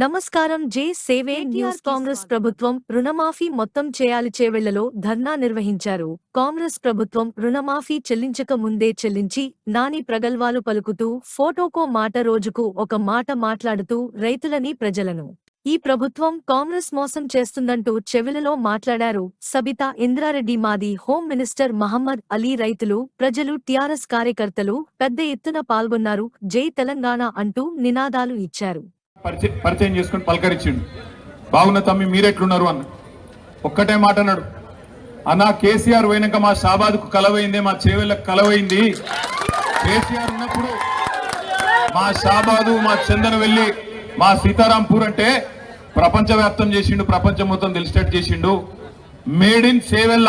నమస్కారం జే సేవే న్యూస్ కాంగ్రెస్ ప్రభుత్వం రుణమాఫీ మొత్తం చేయాలి చేవెళ్ళలో ధర్నా నిర్వహించారు. కాంగ్రెస్ ప్రభుత్వం రుణమాఫీ చెల్లించక ముందే చెల్లించి నాని ప్రగల్భాలు పలుకుతూ ఫోటోకో మాట రోజుకు ఒక మాట మాట్లాడుతూ రైతులని ప్రజలను. ఈ ప్రభుత్వం కాంగ్రెస్ మోసం చేస్తుందంటూ చెవిలలో మాట్లాడారు సబితా ఇంద్రారెడ్డి మాది హోం మినిస్టర్ మహమ్మద్ అలీ రైతులు ప్రజలు టిఆర్ఎస్ కార్యకర్తలు పెద్ద ఎత్తున పాల్గొన్నారు జై తెలంగాణ అంటూ నినాదాలు ఇచ్చారు. పరిచయం పరిచయం చేసుకుని పలకరించిండు. బాగున్న తమ్మి మీరెట్లున్నారు? అన్న. ఒక్కటే మాట అన్నాడు అన్న కేసీఆర్ పోయినాక మా షాబాద్కు కలవైంది మా చేవెళ్ళకు కలవైంది. కేసీఆర్ ఉన్నప్పుడు మా షాబాదు మా చందన వెళ్ళి మా సీతారాంపూర్ అంటే ప్రపంచవ్యాప్తం చేసిండు ప్రపంచం మొత్తం తెలిసేటట్టు చేసిండు. Made in Chevella.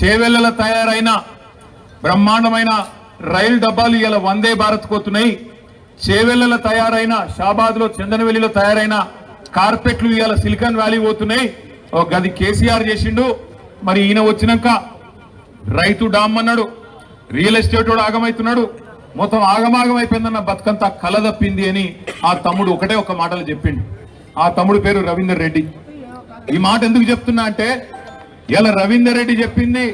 చేవెళ్ళల తయారైన బ్రహ్మాండమైన రైలు డబ్బాలు ఇలా వందే భారత్ కోతున్నాయి చేవెళ్ళలో తయారైన షాబాద్లో చందనవెల్లిలో తయారైన కార్పెట్లు ఇవాళ సిలికాన్ వ్యాలీ పోతున్నాయి. ఒక గది కేసీఆర్ చేసిండు. మరి ఈయన వచ్చినాక రైతు డామ్ అన్నాడు రియల్ ఎస్టేట్ వాడు ఆగమవుతున్నాడు మొత్తం ఆగమాగం అయిపోయిందన్న బతుకంతా కల తప్పింది అని ఆ తమ్ముడు ఒకటే ఒక మాటలు చెప్పిండు. ఆ తమ్ముడు పేరు రవీందర్ రెడ్డి. ఈ మాట ఎందుకు చెప్తున్నా అంటే ఇలా రవీందర్ రెడ్డి చెప్పింది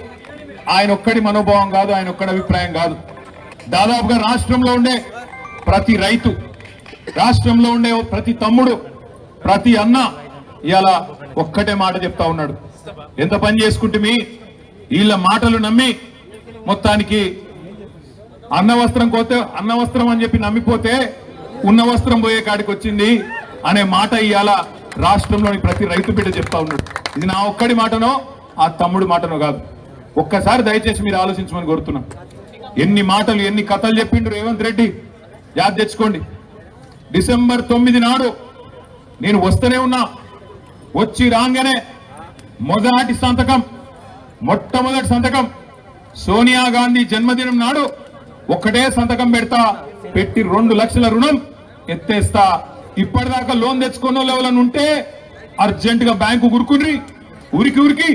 ఆయన ఒక్కడి మనోభావం కాదు ఆయన ఒక్కడి అభిప్రాయం కాదు. దాదాపుగా రాష్ట్రంలో ఉండే ప్రతి రైతు రాష్ట్రంలో ఉండే ప్రతి తమ్ముడు ప్రతి అన్న ఇలా ఒక్కటే మాట చెప్తా ఉన్నాడు. ఎంత పని చేసుకుంటే మీ వీళ్ళ మాటలు నమ్మి మొత్తానికి అన్న వస్త్రం కోతే అన్న వస్త్రం అని చెప్పి నమ్మిపోతే ఉన్న వస్త్రం పోయే కాడికి వచ్చింది అనే మాట ఇవాళ రాష్ట్రంలోని ప్రతి రైతు బిడ్డ చెప్తా ఉన్నాడు. ఇది నా ఒక్కడి మాటనో ఆ తమ్ముడి మాటనో కాదు. ఒక్కసారి దయచేసి మీరు ఆలోచించమని కోరుతున్నాం. ఎన్ని మాటలు ఎన్ని కథలు చెప్పిండు రేవంత్ రెడ్డి? యాద్ తెచ్చుకోండి. డిసెంబర్ తొమ్మిది నాడు నేను వస్తూనే ఉన్నా. వచ్చి రాగానే మొదటి సంతకం మొట్టమొదటి సంతకం సోనియా గాంధీ జన్మదినం నాడు ఒక్కటే సంతకం పెడతా పెట్టి రెండు లక్షల రుణం ఎత్తేస్తా. ఇప్పటిదాకా లోన్ తెచ్చుకున్న లెవెల్ ఉంటే అర్జెంట్గా బ్యాంకు గురుకుండ్రి ఉరికి ఉరికి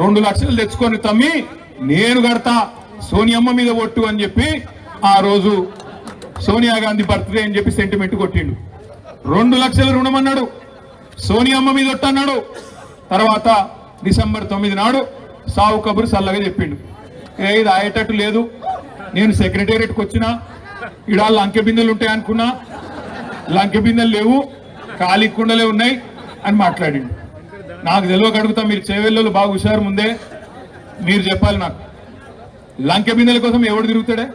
రెండు లక్షలు తెచ్చుకొని తమ్మి నేను కడతా సోనియమ్మ మీద ఒట్టు అని చెప్పి ఆ రోజు సోనియా గాంధీ బర్త్డే అని చెప్పి సెంటిమెంట్ కొట్టిండు. రెండు లక్షల రుణం అన్నాడు సోనియమ్మ మీద ఒట్టన్నాడు. తర్వాత డిసెంబర్ తొమ్మిది నాడు సావు కబురు సల్లగా చెప్పిండు. ఏ ఇది అయ్యేటట్టు లేదు. నేను సెక్రటేరియట్కి వచ్చిన ఇడా లంకె బిందెలు ఉంటాయి అనుకున్నా. లంకె బిందెలు లేవు ఖాళీ కుండలే ఉన్నాయి అని మాట్లాడిండు. నాకు తెలియక అడుగుతా మీరు చేవెళ్ళు బాగా హుషారు ముందే. మీరు చెప్పాలి నాకు. లంకె బిందెల కోసం ఎవడు తిరుగుతాడే?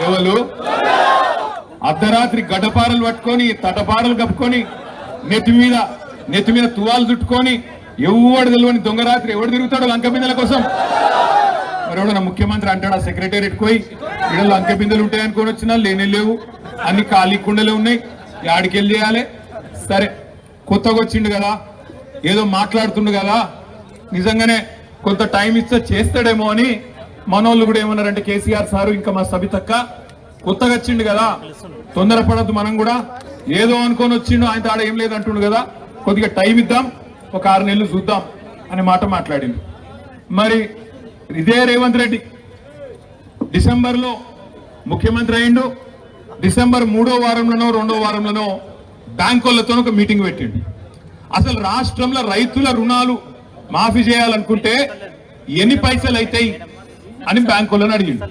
ఎవరు? అర్ధరాత్రి గడ్డపారలు పట్టుకొని తటపారలు కప్పుకొని నెత్తి మీద నెత్తి మీద తువాలు చుట్టుకొని ఎవడు తెలియని దొంగ రాత్రి ఎవడు తిరుగుతాడో లంక బిందెల కోసం? మరి ముఖ్యమంత్రి అంటాడు ఆ సెక్రటేరియట్ పోయి ఇక్కడ లంక బిందెలు ఉంటాయి అనుకొని వచ్చినా లేనే లేవు. అన్ని ఖాళీ కుండలే ఉన్నాయి. యాడికి వెళ్ళి చేయాలి? సరే. కొత్తగా వచ్చిండు కదా. ఏదో మాట్లాడుతుండు కదా. నిజంగానే కొంత టైం ఇస్తే చేస్తాడేమో అని మనోళ్ళు కూడా ఏమన్నారంటే కేసీఆర్ సారు ఇంకా మా సబితక్క కొత్తగా వచ్చిండు కదా. తొందరపడద్దు మనం కూడా. ఏదో అనుకొని వచ్చిండు ఆయన తాడ ఏం లేదు అంటుండు కదా. కొద్దిగా టైం ఇద్దాం ఒక ఆరు నెలలు చూద్దాం అనే మాట మాట్లాడింది మరి ఇదే రేవంత్ రెడ్డి. డిసెంబర్లో ముఖ్యమంత్రి అయిండు. డిసెంబర్ మూడో వారంలోనో రెండో వారంలోనో బ్యాంకులతో ఒక మీటింగ్ పెట్టిండు. అసలు రాష్ట్రంలో రైతుల రుణాలు మాఫీ చేయాలనుకుంటే ఎన్ని పైసలు అవుతాయి అని బ్యాంక్ వాళ్ళని అడిగిండు.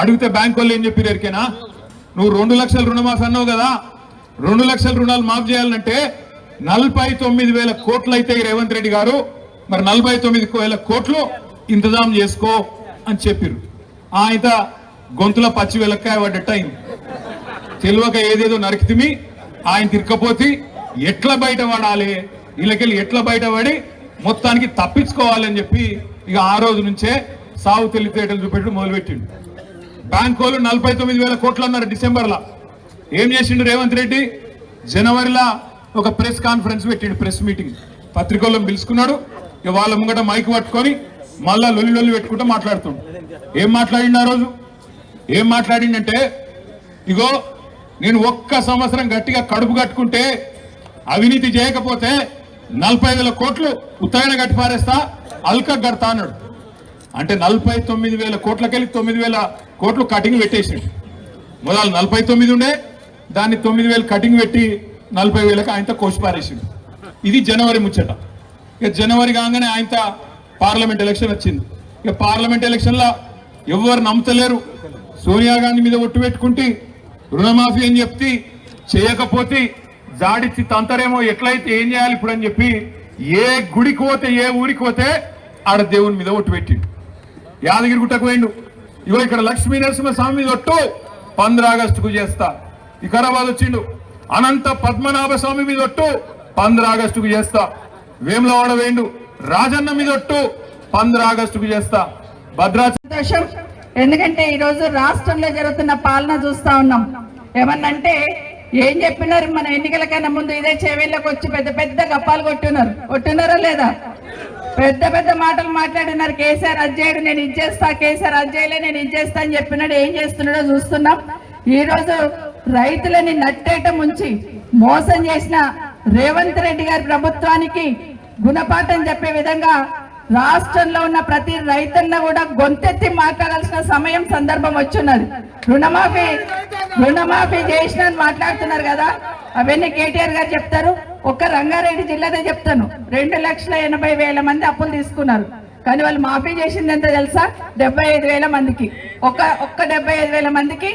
అడిగితే బ్యాంక్ వాళ్ళు ఏం చెప్పారు ఎరికేనా? నువ్వు రెండు లక్షల రుణమాఫీ అన్నావు కదా రెండు లక్షల రుణాలు మాఫ్ చేయాలంటే నలభై తొమ్మిది వేల కోట్లు అయితే రేవంత్ రెడ్డి గారు మరి నలభై తొమ్మిది వేల కోట్లు ఇంతజాం చేసుకో అని చెప్పారు ఆయన గొంతుల పచ్చి వెలక్కాయ పడ్డట్టు అయింది. తెలియక ఏదేదో నరికితిమి ఆయన తిరకపోతే ఎట్లా బయట పడాలి? వీళ్ళకెళ్ళి ఎట్లా బయట పడి మొత్తానికి తప్పించుకోవాలని చెప్పి ఇక ఆ రోజు నుంచే సాగు తెలివితేటలు చూపెట్టి మొదలుపెట్టిండు. బ్యాంక్ వాళ్ళు నలభై తొమ్మిది వేల కోట్లు అన్నారు డిసెంబర్లో. ఏం చేసిండు రేవంత్ రెడ్డి? జనవరిలో ఒక ప్రెస్ కాన్ఫరెన్స్ పెట్టిండు ప్రెస్ మీటింగ్. పత్రికల్లో పిలుచుకున్నాడు. ఇక వాళ్ళ ముంగట మైక్ పట్టుకొని మళ్ళా లొల్లి లొల్లి పెట్టుకుంటూ మాట్లాడుతుండు. ఏం మాట్లాడిండు ఆ రోజు? ఏం మాట్లాడిండంటే ఇగో నేను ఒక్క సంవత్సరం గట్టిగా కడుపు కట్టుకుంటే అవినీతి చేయకపోతే నలభై వేల కోట్లు ఉత్తరాయణ గట్టి పారేస్తా అల్క కడతా అన్నాడు. అంటే నలభై తొమ్మిది వేల కోట్లకెళ్ళి తొమ్మిది వేల కోట్లు కటింగ్ పెట్టేసిండు. మొదలు నలభై తొమ్మిది ఉండే దాన్ని తొమ్మిది వేలు కటింగ్ పెట్టి నలభై వేలకు ఆయనతో కోసిపారేసిండు. ఇది జనవరి ముచ్చట. ఇక జనవరి కాగానే ఆయనతో పార్లమెంట్ ఎలక్షన్ వచ్చింది. ఇక పార్లమెంట్ ఎలక్షన్లో ఎవరు నమ్మతలేరు. సోనియా గాంధీ మీద ఒట్టు పెట్టుకుంటే రుణమాఫీ అని చెప్తే చేయకపోతే జాడిచ్చి తంతరేమో ఎట్లయితే ఏం చేయాలి ఇప్పుడు అని చెప్పి ఏ గుడికి పోతే ఏ ఊరికి పోతే ఆడ దేవుని మీద ఒట్టు పెట్టిండు. యాదగిరి గుట్టకు పోయిండు ఇగో ఇక్కడ లక్ష్మీ నరసింహస్వామి మీద ఒట్టు పంద్ర ఆగస్టుకు చేస్తా. వికారాబాద్ వచ్చిండు. అనంత పద్మనాభ స్వామి మీద ఒట్టు పంద్ర ఆగస్టుకు చేస్తా. వేములవాడ వేండు. రాజన్న మీద ఒట్టు పంద్ర ఆగస్టుకు చేస్తా. భద్రాచలం ఎందుకంటే ఈ రోజు రాష్ట్రంలో జరుగుతున్న పాలన చూస్తా ఉన్నాం. ఏమన్నంటే ఏం చెప్పినారు మన ఎన్నికల కన్నా ముందు ఇదే చెవిళ్ళకి వచ్చి పెద్ద పెద్ద గప్పాలు కొట్టున్నారు కొట్టున్నారా లేదా? పెద్ద పెద్ద మాటలు మాట్లాడినారు. కేసీఆర్ అజ్జేయుడు నేను ఇచ్చేస్తా కేసీఆర్ అజ్జేయలే నేను ఇచ్చేస్తా అని చెప్పినాడు. ఏం చేస్తున్నాడో చూస్తున్నాం. ఈ రోజు రైతులని నట్టేట ముంచి మోసం చేసిన రేవంత్ రెడ్డి గారి ప్రభుత్వానికి గుణపాఠం చెప్పే విధంగా రాష్ట్రంలో ఉన్న ప్రతి రైతున్న కూడా గొంతెత్తి మాట్లాడాల్సిన సమయం సందర్భం వచ్చున్నది. రుణమాఫీ రుణమాఫీ చేసిన మాట్లాడుతున్నారు కదా. అవన్నీ కేటీఆర్ గారు చెప్తారు. ఒక్క రంగారెడ్డి జిల్లాదే చెప్తాను. రెండు లక్షల ఎనభై వేల మంది అప్పులు తీసుకున్నారు. కానీ వాళ్ళు మాఫీ చేసింది ఎంత తెలుసా? డెబ్బై ఐదు వేల మందికి. ఒక్క ఒక్క డెబ్బై ఐదు వేల మందికి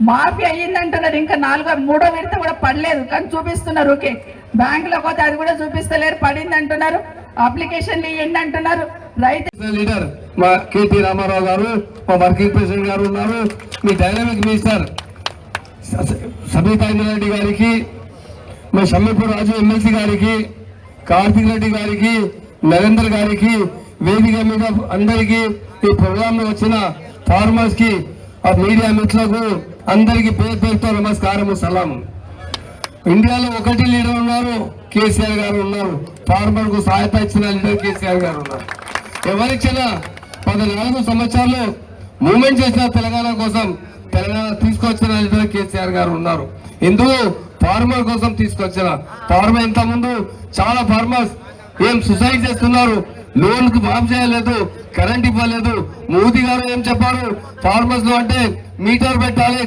మాఫీ అయ్యిందంటున్నారు ఇంకా నాలుగో మూడో విడత కూడా పడలేదు. కానీ చూపిస్తున్నారు ఓకే బ్యాంకులో పోతే అది కూడా చూపిస్తలేరు. పడింది అంటున్నారు అప్లికేషన్లు ఇవ్వండి అంటున్నారు రైతు లీడర్ మా కేటీ రామారావు గారు మా వర్కింగ్ ప్రెసిడెంట్ గారు ఉన్నారు. మీ డైనమిక్ మినిస్టర్ స- సబితా ఇంద్రారెడ్డి గారికి మా షమ్మీపూర్ రాజు ఎమ్మెల్సీ గారికి కార్తీక్ రెడ్డి గారికి నరేందర్ గారికి వేదిక మీద అందరికీ ఈ ప్రోగ్రామ్లో వచ్చిన ఫార్మర్స్కి ఆ మీడియా మిత్రులకు అందరికీ పేరు పేరుతో నమస్కారం సలాం ఇండియాలో ఒకటి లీడర్ ఉన్నారు కేసీఆర్ గారు ఉన్నారు. ఫార్మర్కు సహాయత ఇచ్చిన లీడర్ కేసీఆర్ గారు ఉన్నారు. ఎవరిచ్చినా పద్నాలుగు సంవత్సరాలు మూమెంట్ చేసిన తెలంగాణ కోసం తెలంగాణ తీసుకొచ్చిన లీడర్ కేసీఆర్ గారు ఉన్నారు. ఎందుకు ఫార్మర్ కోసం తీసుకొచ్చిన ఫార్మర్ ఇంత ముందు చాలా ఫార్మర్స్ ఏం సుసైడ్ చేస్తున్నారు. లోన్కు మాఫ్ చేయలేదు కరెంట్ ఇవ్వలేదు. మోదీ గారు ఏం చెప్పారు? ఫార్మర్స్లో అంటే మీటర్ పెట్టాలి